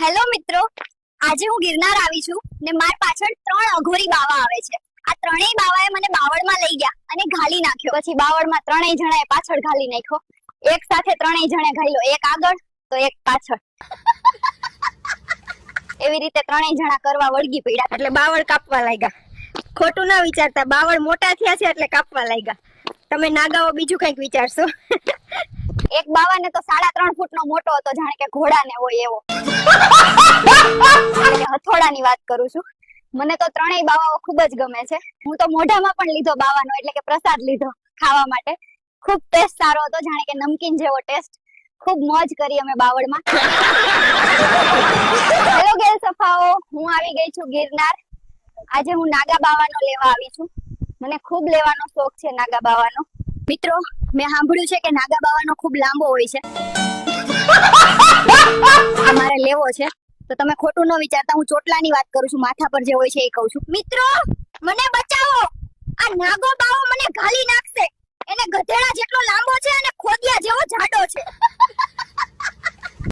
Hello મિત્રો, આજે હું ગિરનાર આવી છું ને માર પાછળ ત્રણ અઘોરી બાવા આવે છે. આ ત્રણેય બાવાએ મને બાવળમાં લઈ ગયા અને ઘાલી નાખ્યો. પછી બાવળમાં ત્રણેય જણાએ પાછળ ઘાલી નાખ્યો. એક સાથે ત્રણેય જણે ઘાલ્યો એક આગળ, તો એક પાછળ. એવી રીતે ત્રણેય જણા કરવા વળગી પડ્યા. એટલે બાવળ કાપવા લાગ્યા. ખોટું ના વિચારતા. બાવળ મોટા થયા છે એટલે કાપવા લાગ્યા. તમે નાગાઓ બીજું કંઈક વિચારશો. એક બાવાને તો સાડા ત્રણ ફૂટનો મોટો હતો, જાણે કે ઘોડાને હોય એવો. હથોડા ની વાત કરું છું. મને તો ત્રણેય બાવાઓ ખૂબ જ ગમે છે. હું તો મોઢામાં પણ લીધો બાવાનો, એટલે કે પ્રસાદ લીધો ખાવા માટે. ખૂબ ટેસ્ટ સારો હતો, જાણે કે નમકીન જેવો ટેસ્ટ ખૂબ મોજ કરી અમે બાવળમાં. હેલો ગેલ સફાઓ, હું આવી ગઈ છું ગિરનાર. આજે હું નાગા બાવાનો લેવા આવી છું. મને ખૂબ લેવાનો શોખ છે નાગા બાવાનો. મિત્રો મેં સાંભળ્યું છે કે નાગા બાવાનો ખૂબ લાંબો હોય છે. આ મારે લેવો છે. તો તમે ખોટું ન વિચારતા, હું ચોટલાની વાત કરું છું, માથા પર જે હોય છે એ કહું છું. મિત્રો, મને બચાવો. આ નાગો બાવો મને ઘાલી નાખશે. એને ગધેડા જેટલો લાંબો છે અને ખોદિયા જેવો જાડો છે.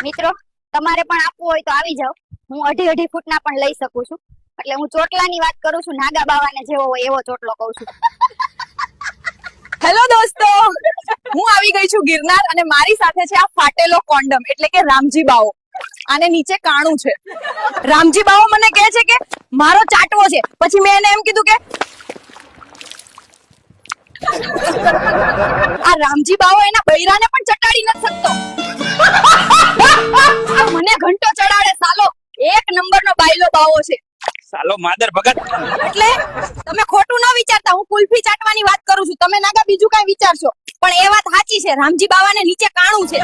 મિત્રો, તમારે પણ આપવું હોય તો આવી જાઓ. હું અઢી અઢી ફૂટના પણ લઈ શકું છું. એટલે હું ચોટલાની વાત કરું છું, નાગા બાવાને જેવો હોય એવો ચોટલો કહું છું હેલો દોસ્તો હું આવી ગઈ છું ગિરનાર અને મારી સાથે છે આ ફાટેલો કોન્ડમ એટલે કે રામજી બાવો આને નીચે કાણું છે. રામજી બાવો મને કહે છે કે મારો ચાટવો છે. પછી મેં એને એમ કીધું કે આ રામજી બાવો એના બૈરાને પણ ચટાડી નથી શકતો. મને ઘંટો ચડાડે સાલો એક નંબરનો બાયલો બાવો છે. સાલો માદર ભગત. એટલે તમે ખોટું ન વિચારતા હું કુલ્ફી ચાટવાની વાત કરું છું તમે નાગા બીજું કઈ વિચારશો. પણ એ વાત સાચી છે. રામજી બાવાને નીચે કાણું છે.